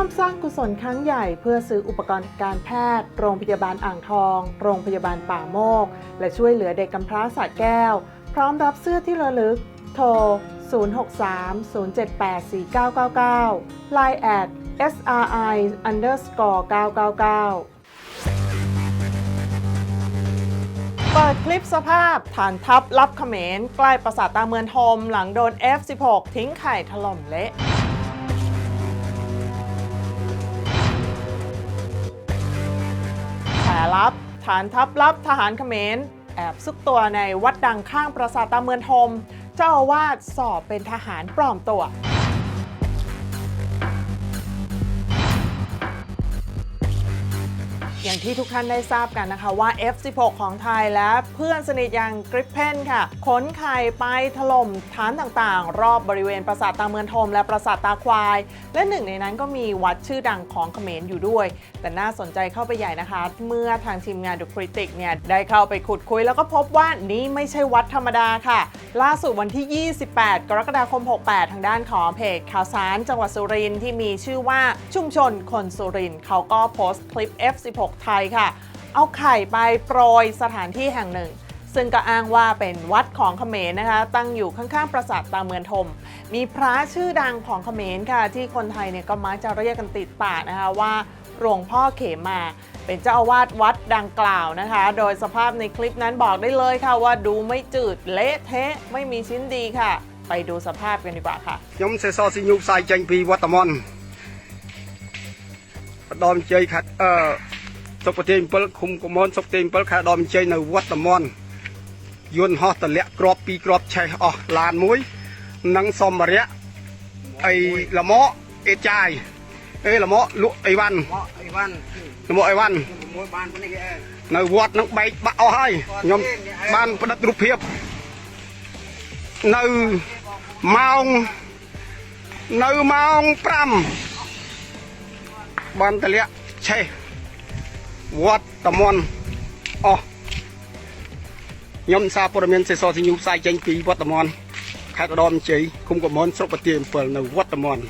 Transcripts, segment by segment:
ร่วมสร้างกุศลครั้งใหญ่เพื่อซื้ออุปกรณ์การแพทย์ โรงพยาบาลอ่างทอง โรงพยาบาลป่าโมก และช่วยเหลือเด็กกำพร้าสระแก้ว พร้อมรับเสื้อที่ระลึก โทร 063-078-4999 Line at SRI underscore 999เปิดคลิปสภาพฐานทัพรับเขมร ใกล้ปราสาทตาเมืองทมหลังโดน F16 ทิ้งไข่ถล่มเละ ลับ ฐานทัพลับทหารเขมร แอบซุกตัวในวัดดังข้างปราสาทตาเมืองทม เจ้าอาวาสสอบเป็นทหารปลอมตัว อย่างที่ทุกท่านได้ทราบกันนะคะว่า F16 ของไทยและเพื่อนสนิทอย่างกริปเพนค่ะ ขนไข่ไปถล่มฐานต่างๆ รอบบริเวณปราสาทตาเมืองทม และปราสาทตาควาย และหนึ่งในนั้นก็มีวัดชื่อดังของเขมรอยู่ด้วย แต่น่าสนใจเข้าไปใหญ่นะคะ เมื่อทางทีมงานดูคริติกเนี่ยได้เข้าไปขุดคุย แล้วก็พบว่านี่ไม่ใช่วัดธรรมดาค่ะ ล่าสุดวันที่ 28 กรกฎาคม 68 ทางด้านของเพจข่าวสารจังหวัดสุรินทร์ที่มีชื่อว่าชุมชนคนสุรินทร์เขาก็โพสต์คลิป F16 ไทยค่ะ เอาไข่ไปโปรยสถานที่แห่งหนึ่ง ซึ่งก็อ้างว่าเป็นวัดของเขมรนะคะ ตั้งอยู่ข้างๆ ปราสาทตาเมืองทม มีพระชื่อดังของเขมรค่ะ ที่คนไทยเนี่ยก็มักจะเรียกกันติดปากนะคะว่าหลวงพ่อเขมา เป็นเจ้าอาวาสวัดดังกล่าวนะคะ โดยสภาพในคลิปนั้นบอกได้เลยค่ะว่าดูไม่จืดเละเทะไม่มีชิ้นดีค่ะ ไปดูสภาพกันดีกว่าค่ะ ខ្ញុំសេសស៊ីញូផ្សាយចេញពីវត្តមនបដំជ័យខេត្តអឺ សុកប្រទេស7ឃុំកមនសុកប្រទេស7ខេត្តដំជ័យនៅវត្តមនយន្តហោះតម្លាក់ក្របពីរក្របឆេះអស់ឡានមួយនិងសម្ភារៈអីលម៉កអេចាយអេលម៉កលក់អីវ៉ាន់មកអីវ៉ាន់លម៉កអីវ៉ាន់មួយបានប៉ុណ្នេះគេអើនៅវត្តនឹងបែកបាក់អស់ហើយខ្ញុំបានផ្ដិតរូបភាពនៅម៉ោងនៅម៉ោង5បានតម្លាក់ឆេះ វត្តតមន់អស់ខ្ញុំសារព័ត៌មានសេសស៊ីញូផ្សាយចេញពីវត្តតមន់ខេត្តឧត្តរមានជ័យឃុំកមនស្រុកប្រទា7នៅវត្តតមន់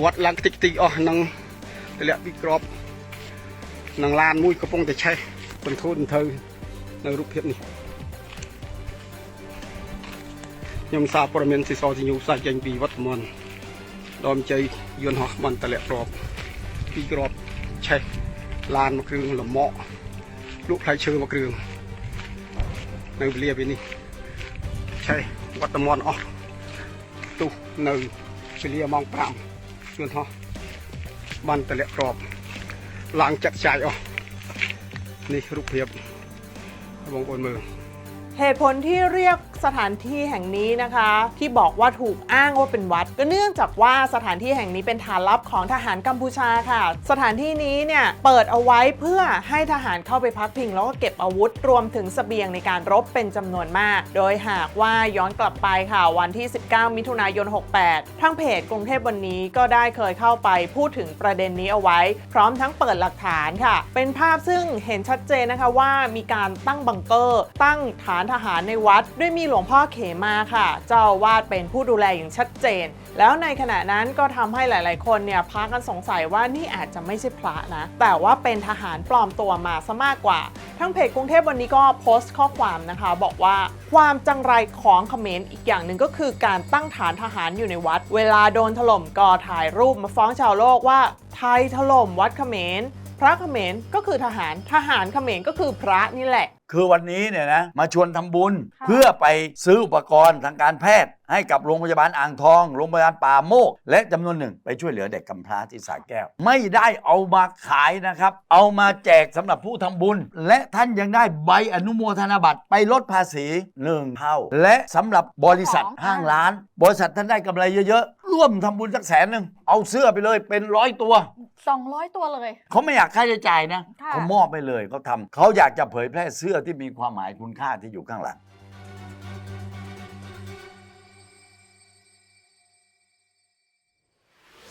វត្តឡើងខ្ទេចខ្ទីអស់នឹងតម្លាក់ពីក្របនឹងឡានមួយកំពុងតែឆេះបន្ធូរបន្ថៅនៅរូបភាពនេះខ្ញុំសារព័ត៌មានស៊ីសស៊ីញូផ្សាយចេញពីវត្តមនដមជ័យយន្តហោះបានតម្លាក់ក្របពីរក្របឆេះ ឡានមួយគ្រឿងលម៉កលក់ផ្លែឈើមួយគ្រឿងនៅវេលាពេលនេះឆេះវត្តមនអស់ទុះនៅវេលាម៉ោង5យន្តហោះបានតម្លាក់ក្រប ឡើងចាក់ចាយអស់នេះរូបភាពបងប្អូនមើល เหตุผลที่เรียก สถานที่แห่งนี้นะคะ ที่บอกว่าถูกอ้างว่าเป็นวัด ก็เนื่องจากว่าสถานที่แห่งนี้เป็นฐานลับของทหารกัมพูชาค่ะ สถานที่นี้เนี่ยเปิดเอาไว้เพื่อให้ทหารเข้าไปพักพิงแล้วก็เก็บอาวุธรวมถึงเสบียงในการรบเป็นจำนวนมาก โดยหากว่าย้อนกลับไปค่ะวันที่ 19 มิถุนายน 68 ทางเพจกรุงเทพวันนี้ก็ได้เคยเข้าไปพูดถึงประเด็นนี้เอาไว้ พร้อมทั้งเปิดหลักฐานค่ะ เป็นภาพซึ่งเห็นชัดเจนนะคะว่ามีการตั้งบังเกอร์ ตั้งฐานทหารในวัด ด้วยมีหลวงพ่อเขมาค่ะ เจ้าวาดเป็นผู้ดูแลอย่างชัดเจน แล้วในขณะนั้นก็ทำให้หลาย ๆ คนเนี่ยพากันสงสัยว่านี่อาจจะไม่ใช่พระนะ แต่ว่าเป็นทหารปลอมตัวมาซะมากกว่า ทั้งเพจกรุงเทพวันนี้ก็โพสต์ข้อความนะคะ บอกว่าความจังไรของเขมรอีกอย่างหนึ่งก็คือการตั้งฐานทหารอยู่ในวัด เวลาโดนถล่มก็ถ่ายรูปมาฟ้องชาวโลกว่าไทยถล่มวัดเขมร พระเขมรก็คือทหาร ทหารเขมรก็คือพระนี่แหละ คือวันนี้เนี่ยนะมาชวนทำบุญเพื่อไปซื้ออุปกรณ์ทางการแพทย์ ให้กับโรงพยาบาลอ่างทอง โรงพยาบาลป่าโมก และจำนวนหนึ่งไปช่วยเหลือเด็กกำพร้าที่สระแก้ว ไม่ได้เอามาขายนะครับ เอามาแจกสำหรับผู้ทำบุญ และท่านยังได้ใบอนุโมทนาบัตรไปลดภาษีหนึ่งเท่า และสำหรับบริษัทของห้างร้าน บริษัทท่านได้กำไรเยอะๆ ร่วมทำบุญสักแสนหนึ่งเอาเสื้อไปเลยเป็นร้อยตัว200ตัวเลย เขาไม่อยากค่าใช้จ่ายนะค่ะ เขามอบไปเลยเขาทำเขาอยากจะเผยแพร่เสื้อที่มีความหมายคุณค่าที่อยู่ข้างหลัง